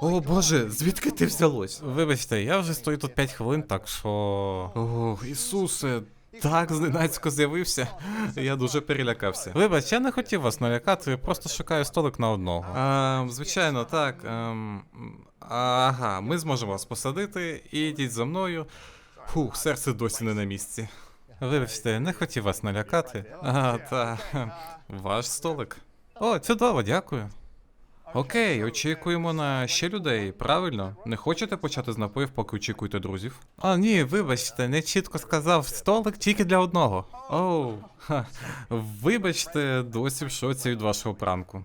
О боже, звідки ти взялось? Вибачте, я вже стою тут 5 хвилин, так що. Ох, Ісусе, так зненацько з'явився. Я дуже перелякався. Вибач, я не хотів вас налякати, просто шукаю столик на одного. А, звичайно, так. ем, ага, ми зможемо вас посадити, ідіть за мною. Фух, серце досі не на місці. Вибачте, не хотів вас налякати. А, та ваш столик. О, чудово, дякую. Окей, очікуємо на ще людей, правильно? Не хочете почати з напоїв, поки очікуєте друзів? А, ні, вибачте, не чітко сказав столик тільки для одного. Оу, ха. Вибачте, досі в шоці від вашого пранку.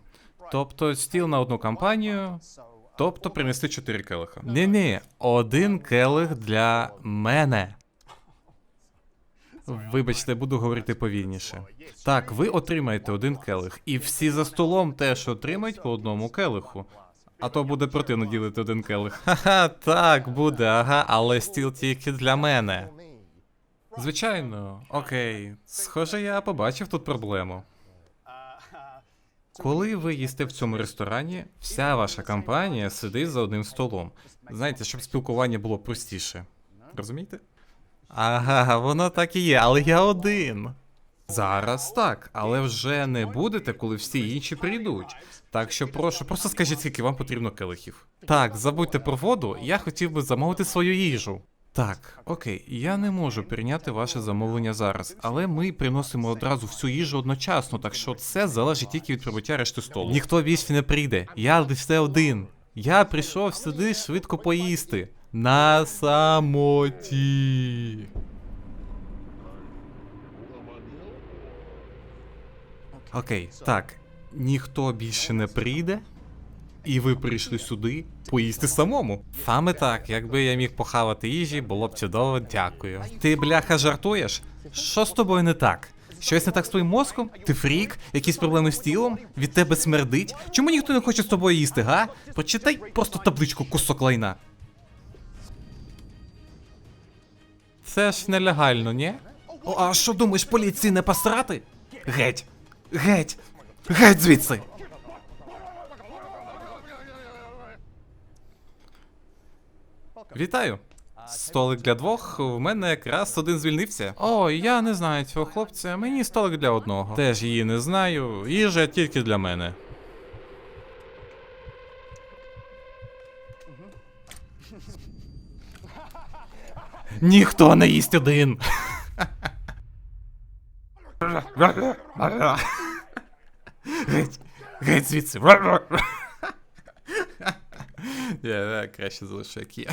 Тобто стіл на одну кампанію, тобто принести чотири келиха. Ні, ні, один келих для мене. Вибачте, буду говорити повільніше. Так, ви отримаєте один келих, і всі за столом теж отримають по одному келиху. А то буде противно ділити один келих. Ха-ха, так, буде, ага, але стіл тільки для мене. Звичайно, окей. Схоже, я побачив тут проблему. Коли ви їсте в цьому ресторані, вся ваша компанія сидить за одним столом. Знаєте, щоб спілкування було простіше. Розумієте? Ага, воно так і є, але я один. Зараз так, але вже не будете, коли всі інші прийдуть. Так що прошу, просто скажіть, скільки вам потрібно келихів. Так, забудьте про воду, я хотів би замовити свою їжу. Так, окей, я не можу прийняти ваше замовлення зараз, але ми приносимо одразу всю їжу одночасно, так що це залежить тільки від прибуття решти столу. Ніхто більше не прийде. Я лише один. Я прийшов сюди швидко поїсти. На самоті. Окей, так. Ніхто більше не прийде, і ви прийшли сюди поїсти самому. Саме так, якби я міг похавати їжі, було б чудово, дякую. Ти, бляха, жартуєш? Що з тобою не так? Щось не так з твоїм мозком? Ти фрік? Якісь проблеми з тілом? Від тебе смердить? Чому ніхто не хоче з тобою їсти, га? Прочитай просто табличку кусок лайна. Це ж нелегально, ні? О, а що думаєш, поліції не посрати? Геть! Геть! Геть звідси! Вітаю! Столик для двох, в мене якраз один звільнився. О, я не знаю цього хлопця, мені столик для одного. Теж її не знаю, їжа тільки для мене. Ніхто не їсть один. Геть, геть звідси. Я краще залишу, як є.